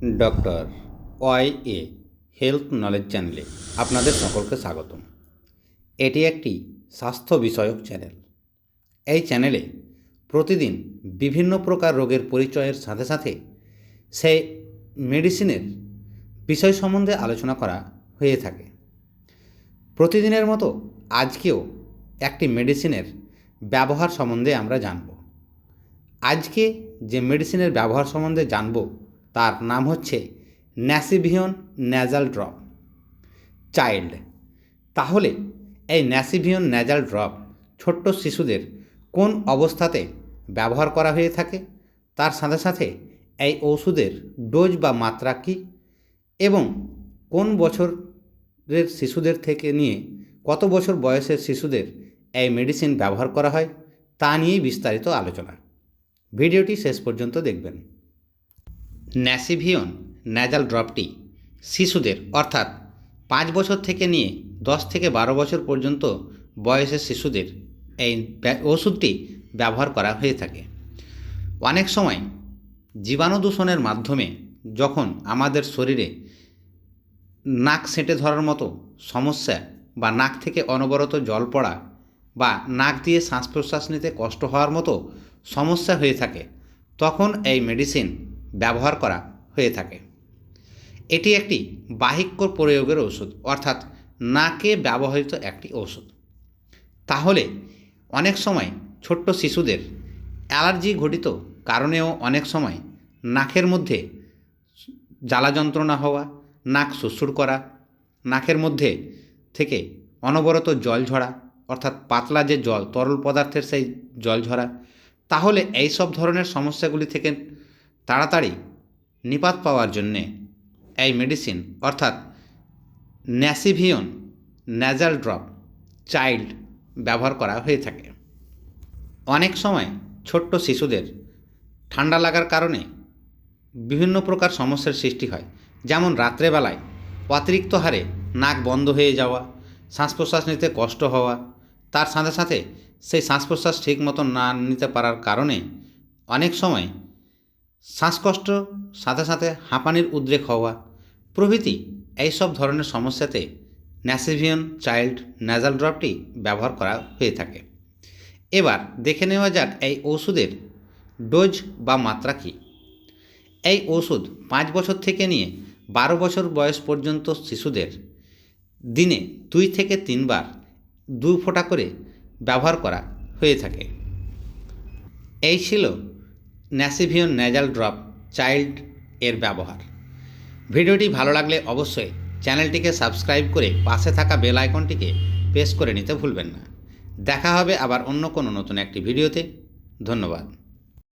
Doctor Y A health knowledge চ্যানেলে আপনাদের সকলকে স্বাগতম। এটি একটি স্বাস্থ্য বিষয়ক চ্যানেল। এই চ্যানেলে প্রতিদিন বিভিন্ন প্রকার রোগের পরিচয়ের সাথে সাথে সেই মেডিসিনের বিষয় সম্বন্ধে আলোচনা করা হয়ে থাকে। প্রতিদিনের মতো আজকেও একটি মেডিসিনের ব্যবহার সম্বন্ধে আমরা জানব। আজকে যে মেডিসিনের ব্যবহার সম্বন্ধে জানব তার নাম হচ্ছে ন্যাসিভিয়ন ন্যাজাল ড্রপ। চাইল্ড, তাহলে এই ন্যাসিভিয়ন ন্যাজাল ড্রপ ছোট্ট শিশুদের কোন অবস্থাতে ব্যবহার করা হয়ে থাকে? তার সাথে সাথে এই ওষুধের ডোজ বা মাত্রা কী? এবং কোন বছরের শিশুদের থেকে নিয়ে কত বছর বয়সের শিশুদের এই মেডিসিন ব্যবহার করা হয়? তা নিয়েই বিস্তারিত আলোচনা। ভিডিওটি শেষ পর্যন্ত দেখবেন। ন্যাসিভিয়ন ন্যাজাল ড্রপটি শিশুদের, অর্থাৎ পাঁচ বছর থেকে নিয়ে দশ থেকে বারো বছর পর্যন্ত বয়সের শিশুদের এই ওষুধটি ব্যবহার করা হয়ে থাকে। অনেক সময় জীবাণু দূষণের মাধ্যমে যখন আমাদের শরীরে নাক সেঁটে ধরার মতো সমস্যা বা নাক থেকে অনবরত জল পড়া বা নাক দিয়ে শ্বাস প্রশ্বাস নিতে কষ্ট হওয়ার মতো সমস্যা হয়ে থাকে, তখন এই মেডিসিন ব্যবহার করা হয়ে থাকে। এটি একটি বাহিক্য প্রয়োগের ওষুধ অর্থাৎ নাকে ব্যবহৃত একটি ওষুধ তাহলে অনেক সময় ছোট্ট শিশুদের অ্যালার্জি ঘটিত কারণেও অনেক সময় নাকের মধ্যে জ্বালা যন্ত্রণা হওয়া, নাক সুরসুর করা, নাকের মধ্যে থেকে অনবরত জল ঝরা, অর্থাৎ পাতলা যে জল, তরল পদার্থের সেই জল ঝরা, তাহলে এই সব ধরনের সমস্যাগুলি থেকে তাড়াতাড়ি নিপাত পাওয়ার জন্যে এই মেডিসিন অর্থাৎ ন্যাসিভিয়ন ন্যাজাল ড্রপ চাইল্ড ব্যবহার করা হয়ে থাকে। অনেক সময় ছোট্ট শিশুদের ঠান্ডা লাগার কারণে বিভিন্ন প্রকার সমস্যার সৃষ্টি হয়। যেমন রাত্রেবেলায় অতিরিক্ত হারে নাক বন্ধ হয়ে যাওয়া শ্বাস প্রশ্বাস নিতে কষ্ট হওয়া, তার সাথে সাথে সেই শ্বাস প্রশ্বাস ঠিক মতো না নিতে পারার কারণে অনেক সময় শ্বাসকষ্ট, সাথে সাথে হাঁপানির উদ্রেক হওয়া প্রভৃতি এইসব ধরনের সমস্যাতে ন্যাসিভিয়ন চাইল্ড ন্যাজাল ড্রপটি ব্যবহার করা হয়ে থাকে। এবার দেখে নেওয়া যাক এই ওষুধের ডোজ বা মাত্রা কী। এই ওষুধ পাঁচ বছর থেকে নিয়ে বারো বছর বয়স পর্যন্ত শিশুদের দিনে দুই থেকে তিনবার দু ফোঁটা করে ব্যবহার করা হয়ে থাকে। এই ছিল ন্যাসিভিয়ন ন্যাজাল ড্রপ চাইল্ড এর ব্যবহার। ভিডিওটি ভালো লাগলে অবশ্যই চ্যানেলটিকে সাবস্ক্রাইব করে পাশে থাকা বেল আইকনটিকে প্রেস করে নিতে ভুলবেন না। দেখা হবে আবার অন্য কোনো নতুন একটি ভিডিওতে। ধন্যবাদ।